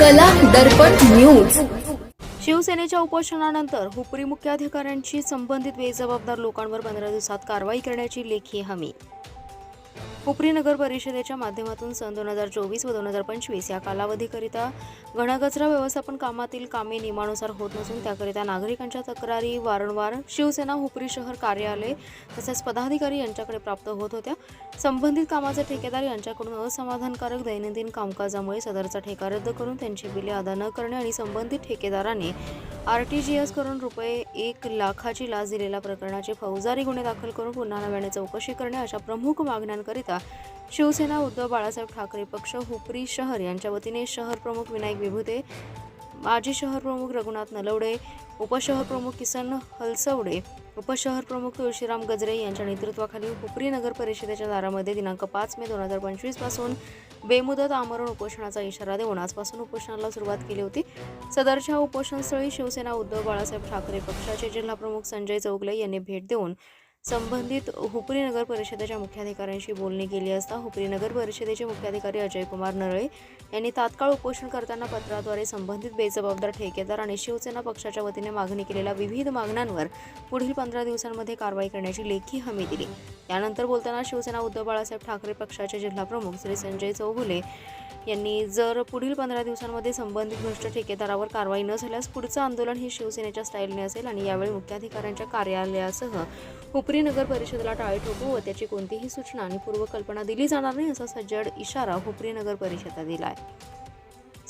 कला दर्पण न्यूज. शिवसेनेच्या उपोषणानंतर हुपरी मुख्याधिकाऱ्यांची संबंधित बेजबाबदार लोकांवर पंधरा दिवसात कारवाई करण्याची लेखी हमी. कोपरी नगर परिषदेच्या माध्यमातून सन दोन हजार चोवीस व दोन हजार पंचवीस या कालावधीकरिता घनकचरा व्यवस्थापन कामातील कामे नियमानुसार होत नसून त्याकरिता नागरिकांच्या तक्रारी वारंवार शिवसेना हुपरी शहर कार्यालय तसेच पदाधिकारी यांच्याकडे प्राप्त होत होत्या. संबंधित कामाचे ठेकेदार यांच्याकडून असमाधानकारक दैनंदिन कामकाजामुळे सदरचा ठेका रद्द करून त्यांची बिले अदा न करणे आणि संबंधित ठेकेदाराने आर टी जी एस करून रुपये एक लाखाची लाच दिलेल्या प्रकरणाचे फौजदारी गुन्हे दाखल करून पुन्हा नव्याने चौकशी करणे अशा प्रमुख मागण्यांकरिता शिवसेना उद्धव बाळासाहेब ठाकरे पक्ष हुपरी शहर यांच्या वतीने शहर प्रमुख विनायक विभूते माजी शहर प्रमुख रघुनाथ नलवडे उपशहर प्रमुख किसन हलसवडे उपशहर प्रमुख तुळशीराम गजरे यांच्या नेतृत्वाखाली हुपरी नगर परिषदेच्या दारामध्ये दिनांक पाच मे दोन हजार पंचवीसपासून बेमुदत आमरण उपोषणाचा इशारा देऊन आजपासून उपोषणाला सुरुवात केली होती. सदरच्या उपोषणस्थळी शिवसेना उद्धव बाळासाहेब ठाकरे पक्षाचे जिल्हाप्रमुख संजय चौगले यांनी भेट देऊन संबंधित हुपरी नगर परिषदेच्या मुख्याधिकाऱ्यांशी बोलणी केली असता हुपरी नगर परिषदेचे मुख्याधिकारी अजय कुमार नरळे यांनी तात्काळ उपोषण करताना पत्राद्वारे संबंधित बेजबाबदार ठेकेदार आणि शिवसेना पक्षाच्या वतीने मागणी केलेल्या विविध मागण्यांवर पुढील पंधरा दिवसांमध्ये कारवाई करण्याची लेखी हमी दिली. त्यानंतर बोलताना शिवसेना उद्धव बाळासाहेब ठाकरे पक्षाचे जिल्हाप्रमुख श्री संजय चौगुले यांनी जर पुढील पंधरा दिवसांमध्ये संबंधित भ्रष्ट ठेकेदारावर कारवाई न झाल्यास पुढचं आंदोलन हे शिवसेनेच्या स्टाईलने असेल आणि यावेळी मुख्याधिकाऱ्यांच्या कार्यालयासह हुपरी नगर परिषदेला टाळे ठोकू व त्याची कोणतीही सूचना आणि पूर्वकल्पना दिली जाणार नाही असा सज्जड इशारा हुपरी नगर परिषदेला दिला आहे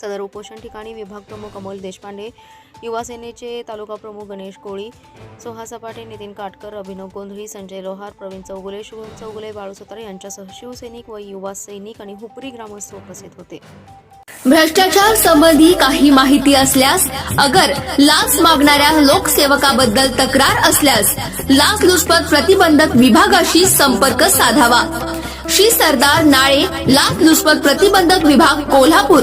सदर उपोषण ठिकाणी विभाग प्रमुख अमोल देशपांडे युवा सेनेचे तालुका प्रमुख गणेश कोळी सोहा सपाटे नितीन काटकर अभिनव गोंधळी संजय लोहार प्रवीण चौगुले शुभम चौगुले बाळू सुतारे यांच्यासह शिवसैनिक व युवा सैनिक आणि हुपरी ग्रामस्थ उपस्थित होते. भ्रष्टाचार संबंधी काही माहिती असल्यास अगर लाच मागणाऱ्या लोकसेवकाबद्दल तक्रार असल्यास लाच लुचपत प्रतिबंधक विभागाशी संपर्क साधावा. श्री सरदार नाळे लाच लुचपत प्रतिबंधक विभाग कोल्हापूर.